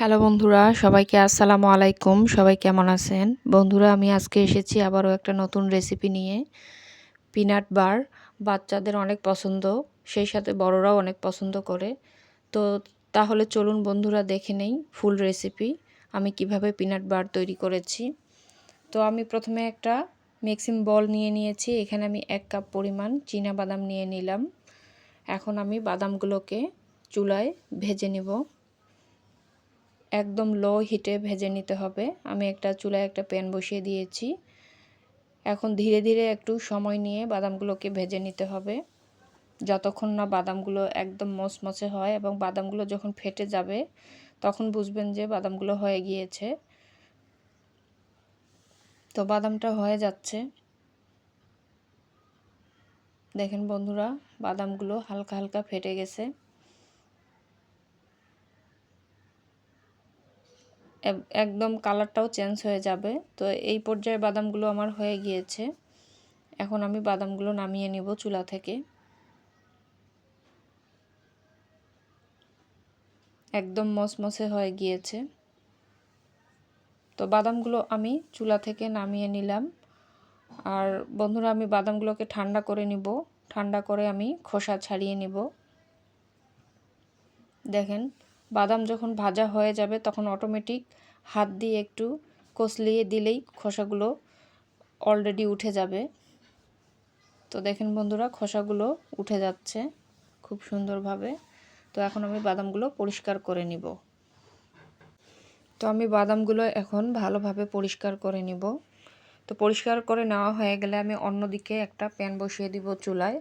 Hello বন্ধুরা, সবাইকে আসসালামু আলাইকুম। সবাই কেমন আছেন? বন্ধুরা, আমি আজকে এসেছি আবারও একটা নতুন রেসিপি নিয়ে। পিনাট বার বাচ্চাদের অনেক পছন্দ, সেই সাথে বড়রাও অনেক পছন্দ করে। তো তাহলে চলুন বন্ধুরা, দেখে নেই ফুল রেসিপি আমি কীভাবে পিনাট বার তৈরি করেছি। তো আমি প্রথমে একটা মিক্সিং বল নিয়ে নিয়েছি, এখানে আমি এক কাপ পরিমাণ চীনা বাদাম নিয়ে নিলাম। এখন আমি বাদামগুলোকে চুলায় ভেজে নিব। একদম লো হিটে ভেজে নিতে হবে। আমি একটা চুলায় একটা প্যান বসিয়ে দিয়েছি। এখন ধীরে ধীরে একটু সময় নিয়ে বাদামগুলোকে ভেজে নিতে হবে। যতক্ষণ না বাদামগুলো একদম মচমচে হয় এবং বাদামগুলো যখন ফেটে যাবে, তখন বুঝবেন যে বাদামগুলো হয়ে গিয়েছে। তো বাদামটা হয়ে যাচ্ছে। দেখেন বন্ধুরা, বাদামগুলো হালকা হালকা ফেটে গেছে। একদম কালারটাও চেঞ্জ হয়ে যাবে। তো এই পর্যায়ে বাদামগুলো আমার হয়ে গিয়েছে। এখন আমি বাদামগুলো নামিয়ে নিব চুলা থেকে। একদম মসমসে হয়ে গিয়েছে। তো বাদামগুলো আমি চুলা থেকে নামিয়ে নিলাম। আর বন্ধুরা, আমি বাদামগুলোকে ঠান্ডা করে নিব। ঠান্ডা করে আমি খোসা ছাড়িয়ে নিব। দেখেন বাদাম যখন ভাজা হয়ে যাবে তখন অটোমেটিক হাত দিয়ে একটু কষলিয়ে দিলেই খোসাগুলো অলরেডি উঠে যাবে। তো দেখেন বন্ধুরা, খোসাগুলো উঠে যাচ্ছে খুব সুন্দরভাবে। তো এখন আমি বাদামগুলো পরিষ্কার করে নিব। তো আমি বাদামগুলো এখন ভালোভাবে পরিষ্কার করে নিব। তো পরিষ্কার করে নেওয়া হয়ে গেলে আমি অন্যদিকে একটা প্যান বসিয়ে দিব চুলায়।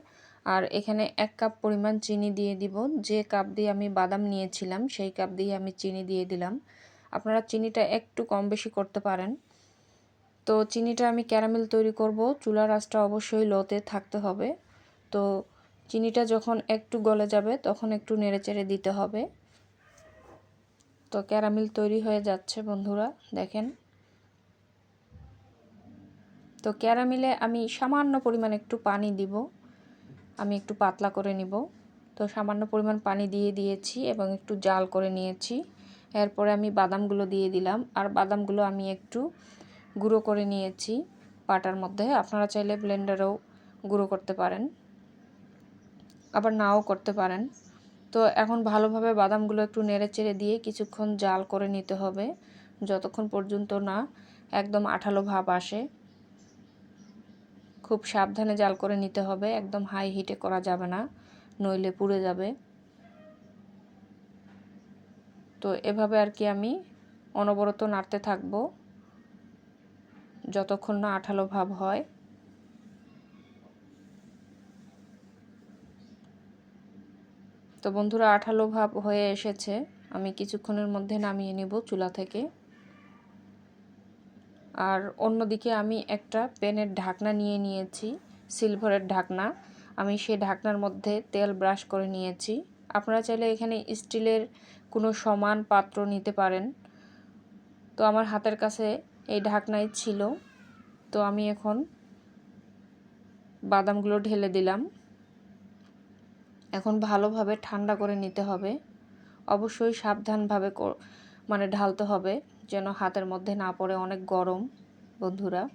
আর এখানে এক কাপ পরিমাণ চিনি দিয়ে দিব। যে কাপ দিয়ে আমি বাদাম নিয়েছিলাম, সেই কাপ দিয়ে আমি চিনি দিয়ে দিলাম। আপনারা চিনিটা একটু কম বেশি করতে পারেন। তো চিনিটা আমি ক্যারামেল তৈরি করব। চুলার আঁচটা অবশ্যই লোতে থাকতে হবে। তো চিনিটা যখন একটু গলে যাবে, তখন একটু নেড়েচেড়ে দিতে হবে। তো ক্যারামেল তৈরি হয়ে যাচ্ছে বন্ধুরা, দেখেন। তো ক্যারামেলে আমি সামান্য পরিমাণ একটু পানি দিব। আমি একটু পাতলা করে নিব। তো সামান্য পরিমাণ পানি দিয়ে দিয়েছি এবং একটু জাল করে নিয়েছি। এরপরে আমি বাদামগুলো দিয়ে দিলাম। আর বাদামগুলো আমি একটু গুঁড়ো করে নিয়েছি পাটার মধ্যে। আপনারা চাইলে ব্লেন্ডারেও গুঁড়ো করতে পারেন, আবার নাও করতে পারেন। তো এখন ভালোভাবে বাদামগুলো একটু নেড়ে চেড়ে দিয়ে কিছুক্ষণ জাল করে নিতে হবে। যতক্ষণ পর্যন্ত না একদম আঠালো ভাব আসে। খুব সাবধানে জাল করে নিতে হবে। একদম হাই হিটে করা যাবে না, নইলে পুড়ে যাবে। তো এভাবে আর কি আমি অনবরত নাড়তে থাকব, যতক্ষণ না আঠালো ভাব হয়। তো বন্ধুরা, আঠালো ভাব হয়ে এসেছে। আমি কিছুক্ষণের মধ্যে নামিয়ে নেব চুলা থেকে। আর অন্যদিকে আমি একটা পেনের ঢাকনা নিয়ে নিয়েছি, সিলভারের ঢাকনা। আমি সেই ঢাকনার মধ্যে তেল ব্রাশ করে নিয়েছি। আপনারা চাইলে এখানে স্টিলের কোনো সমান পাত্র নিতে পারেন। তো আমার হাতের কাছে এই ঢাকনাই ছিল। তো আমি এখন বাদামগুলো ঢেলে দিলাম। এখন ভালোভাবে ঠান্ডা করে নিতে হবে। অবশ্যই সাবধানভাবে মানে ঢালতে হবে, যেন হাতের মধ্যে না পড়ে অনেক গরম, বন্ধুরা।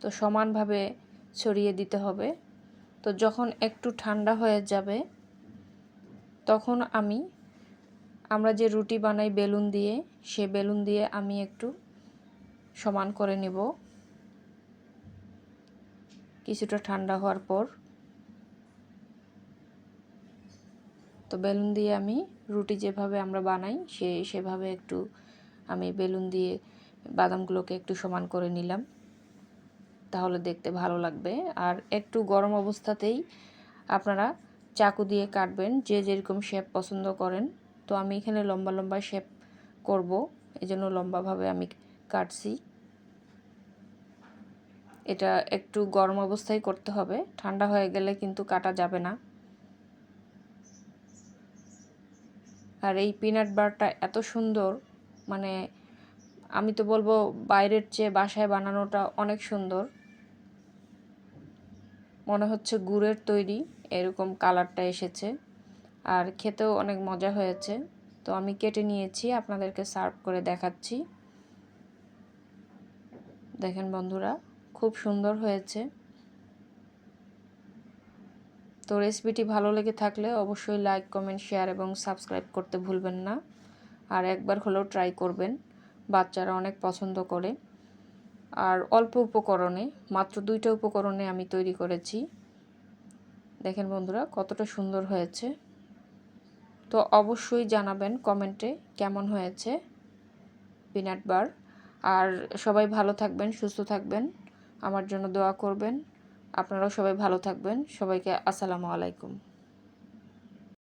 তো সমানভাবে ছড়িয়ে দিতে হবে। তো যখন একটু ঠান্ডা হয়ে যাবে, তখন আমি, আমরা যে রুটি বানাই বেলুন দিয়ে, সে বেলুন দিয়ে আমি একটু সমান করে নেব। কিছুটা ঠান্ডা হওয়ার পর তো বেলুন দিয়ে আমি রুটি যেভাবে আমরা বানাই, সে, সেভাবে একটু আমি বেলুন দিয়ে বাদামগুলোকে একটু সমান করে নিলাম। তাহলে দেখতে ভালো লাগবে। আর একটু গরম অবস্থাতেই আপনারা চাকু দিয়ে কাটবেন, যে যেরকম শেপ পছন্দ করেন। তো আমি এখানে লম্বা লম্বা শেপ করব এই জন্য লম্বাভাবে আমি কাটছি। এটা একটু গরম অবস্থায় করতে হবে। ঠান্ডা হয়ে গেলে কিন্তু কাটা যাবে না। আর এই পিনাট বারটা এত সুন্দর মানে আমি তো বলব বাইরের চেয়ে বাসায় বানানোটা অনেক সুন্দর। মনে হচ্ছে গুড়ের তৈরি, এরকম কালারটা এসেছে। আর খেতেও অনেক মজা হয়েছে। তো আমি কেটে নিয়েছি, আপনাদেরকে সার্ভ করে দেখাচ্ছি। দেখেন বন্ধুরা, খুব সুন্দর হয়েছে। তো রেসিপিটি ভালো লেগে থাকলে অবশ্যই লাইক কমেন্ট শেয়ার এবং সাবস্ক্রাইব করতে ভুলবেন না। আর একবার হলেও ট্রাই করবেন, বাচ্চারা অনেক পছন্দ করে। আর অল্প উপকরণে, মাত্র দুইটা উপকরণে আমি তৈরি করেছি। দেখেন বন্ধুরা, কতটা সুন্দর হয়েছে। তো অবশ্যই জানাবেন কমেন্টে কেমন হয়েছে পিনাট বার আর সবাই ভালো থাকবেন, সুস্থ থাকবেন। আমার জন্য দোয়া করবেন। আপনারাও সবাই ভালো থাকবেন। সবাইকে আসসালামু আলাইকুম।